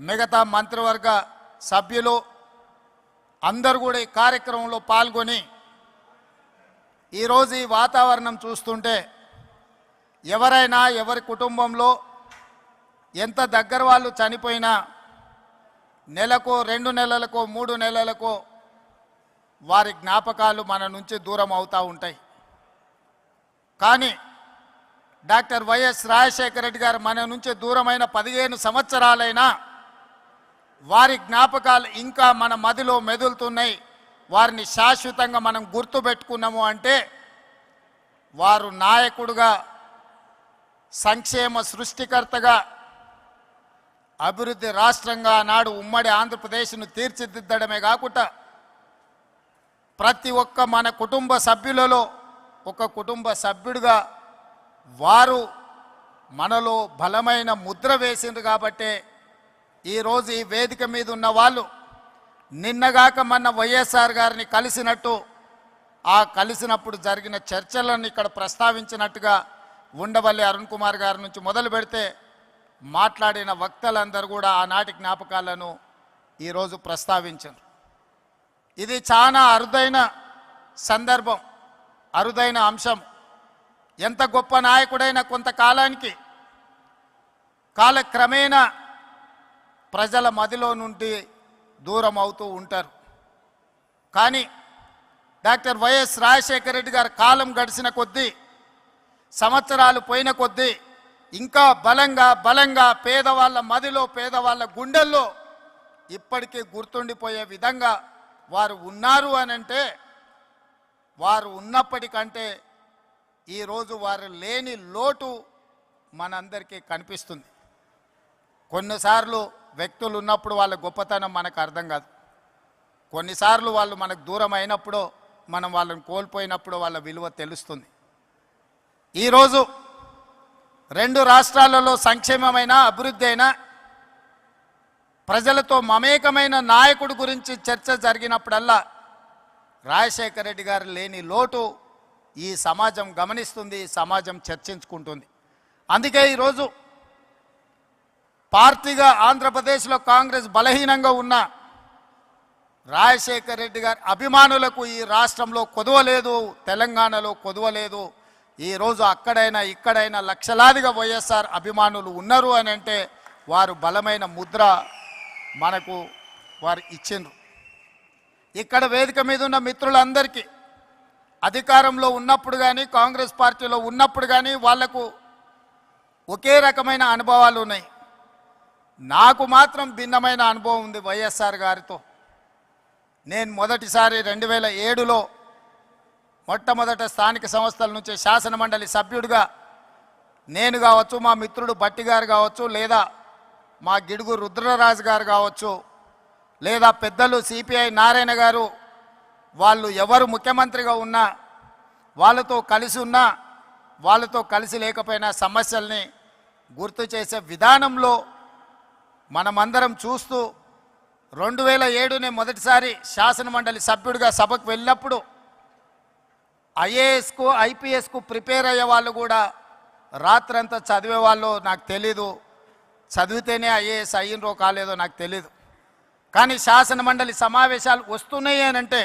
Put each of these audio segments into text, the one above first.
మిగతా మంత్రివర్గ సభ్యులు అందరూ కూడా ఈ కార్యక్రమంలో పాల్గొని ఈరోజు ఈ వాతావరణం చూస్తుంటే ఎవరైనా ఎవరి కుటుంబంలో ఎంత దగ్గర వాళ్ళు చనిపోయినా నెలకో రెండు నెలలకో మూడు నెలలకో వారి జ్ఞాపకాలు మన నుంచి దూరం అవుతూ ఉంటాయి. కానీ డాక్టర్ వైఎస్ రాజశేఖర రెడ్డి గారు మన నుంచి దూరమైన పదిహేను సంవత్సరాలైనా వారి జ్ఞాపకాలు ఇంకా మన మదిలో మెదులుతున్నాయి. వారిని శాశ్వతంగా మనం గుర్తుపెట్టుకున్నాము అంటే వారు నాయకుడుగా సంక్షేమ సృష్టికర్తగా అభివృద్ధి రాష్ట్రంగా నాడు ఉమ్మడి ఆంధ్రప్రదేశ్ను తీర్చిదిద్దడమే కాకుండా ప్రతి ఒక్క మన కుటుంబ సభ్యులలో ఒక కుటుంబ సభ్యుడిగా వారు మనలో బలమైన ముద్ర వేసింది కాబట్టే ఈరోజు ఈ వేదిక మీద ఉన్న వాళ్ళు నిన్నగాక మొన్న వైఎస్ఆర్ గారిని కలిసినట్టు ఆ కలిసినప్పుడు జరిగిన చర్చలను ఇక్కడ ప్రస్తావించినట్టుగా ఉండవల్లి అరుణ్ కుమార్ గారి నుంచి మొదలు పెడితే మాట్లాడిన వక్తలందరూ కూడా ఆనాటి జ్ఞాపకాలను ఈరోజు ప్రస్తావించారు. ఇది చాలా అరుదైన సందర్భం అరుదైన అంశం. ఎంత గొప్ప నాయకుడైన కొంతకాలానికి కాలక్రమేణా ప్రజల మదిలో నుండి దూరం అవుతూ ఉంటారు. కానీ డాక్టర్ వైఎస్ రాజశేఖర రెడ్డి గారు కాలం గడిచిన కొద్దీ సంవత్సరాలు పోయిన కొద్దీ ఇంకా బలంగా బలంగా పేదవాళ్ళ మదిలో పేదవాళ్ళ గుండెల్లో ఇప్పటికీ గుర్తుండిపోయే విధంగా వారు ఉన్నారు అని అంటే వారు ఉన్నప్పటికంటే ఈరోజు వారు లేని లోటు మనందరికీ కనిపిస్తుంది. కొన్నిసార్లు వ్యక్తులు ఉన్నప్పుడు వాళ్ళ గొప్పతనం మనకు అర్థం కాదు. కొన్నిసార్లు వాళ్ళు మనకు దూరం అయినప్పుడు మనం వాళ్ళని కోల్పోయినప్పుడు వాళ్ళ విలువ తెలుస్తుంది. ఈరోజు రెండు రాష్ట్రాలలో సంక్షేమమైన అభివృద్ధి అయినా ప్రజలతో మమేకమైన నాయకుడి గురించి చర్చ జరిగినప్పుడల్లా రాజశేఖర రెడ్డి గారు లేని లోటు ఈ సమాజం గమనిస్తుంది సమాజం చర్చించుకుంటుంది. అందుకే ఈరోజు పార్టీగా ఆంధ్రప్రదేశ్లో కాంగ్రెస్ బలహీనంగా ఉన్న రాజశేఖర రెడ్డి గారి అభిమానులకు ఈ రాష్ట్రంలో కొదవలేదు తెలంగాణలో కొదవలేదు. ఈరోజు అక్కడైనా ఇక్కడైనా లక్షలాదిగా వైఎస్ఆర్ అభిమానులు ఉన్నారు అని అంటే వారు బలమైన ముద్ర మనకు వారు ఇచ్చిండ్రు. ఇక్కడ వేదిక మీద ఉన్న మిత్రులందరికీ అధికారంలో ఉన్నప్పుడు కానీ కాంగ్రెస్ పార్టీలో ఉన్నప్పుడు కానీ వాళ్ళకు ఒకే రకమైన అనుభవాలు ఉన్నాయి. నాకు మాత్రం భిన్నమైన అనుభవం ఉంది వైఎస్ఆర్ గారితో. నేను మొదటిసారి రెండు వేల ఏడులో మొట్టమొదట స్థానిక సంస్థల నుంచి శాసనమండలి సభ్యుడిగా నేను కావచ్చు మా మిత్రుడు బట్టి గారు కావచ్చు లేదా మా గిడుగు రుద్రరాజు గారు కావచ్చు లేదా పెద్దలు సిపిఐ నారాయణ గారు వాళ్ళు ఎవరు ముఖ్యమంత్రిగా ఉన్నా వాళ్ళతో కలిసి ఉన్నా వాళ్ళతో కలిసి లేకపోయినా సమస్యల్ని గుర్తు చేసే విధానంలో మనమందరం చూస్తూ రెండు వేల ఏడునే మొదటిసారి శాసనమండలి సభ్యుడిగా సభకు వెళ్ళినప్పుడు ఐఏఎస్కు ఐపీఎస్కు ప్రిపేర్ అయ్యే వాళ్ళు కూడా రాత్రంతా చదివే వాళ్ళు నాకు తెలీదు. చదివితేనే ఐఏఎస్ అయ్యిండ్రో కాలేదో నాకు తెలీదు. కానీ శాసనమండలి సమావేశాలు వస్తున్నాయి అని అంటే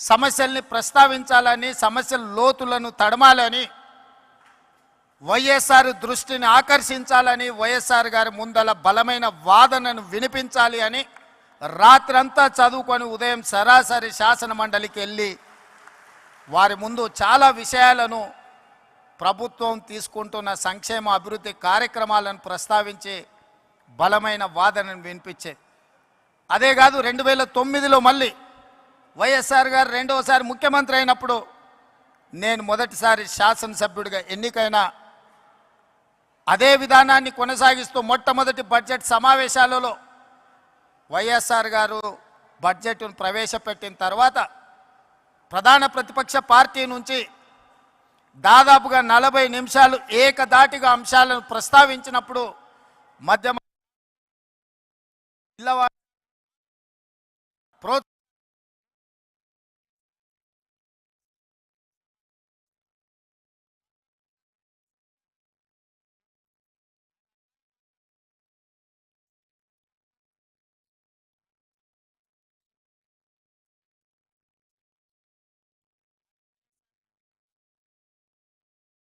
సమస్యల్ని ప్రస్తావించాలని సమస్యల లోతులను తడమాలని వైఎస్ఆర్ దృష్టిని ఆకర్షించాలని వైఎస్ఆర్ గారి ముందల బలమైన వాదనను వినిపించాలి అని రాత్రంతా చదువుకొని ఉదయం సరాసరి శాసన మండలికి వెళ్ళి వారి ముందు చాలా విషయాలను ప్రభుత్వం తీసుకుంటున్న సంక్షేమ అభివృద్ధి కార్యక్రమాలను ప్రస్తావించి బలమైన వాదనను వినిపించేది అదే కాదు రెండు వేల తొమ్మిదిలో మళ్ళీ వైఎస్ఆర్ గారు రెండవసారి ముఖ్యమంత్రి అయినప్పుడు నేను మొదటిసారి శాసనసభ్యుడిగా ఎన్నికైనా అదే విధానాన్ని కొనసాగిస్తూ మొట్టమొదటి బడ్జెట్ సమావేశాలలో వైఎస్ఆర్ గారు బడ్జెట్ను ప్రవేశపెట్టిన తర్వాత ప్రధాన ప్రతిపక్ష పార్టీ నుంచి దాదాపుగా నలభై నిమిషాలు ఏకదాటిగా అంశాలను ప్రస్తావించినప్పుడు మధ్య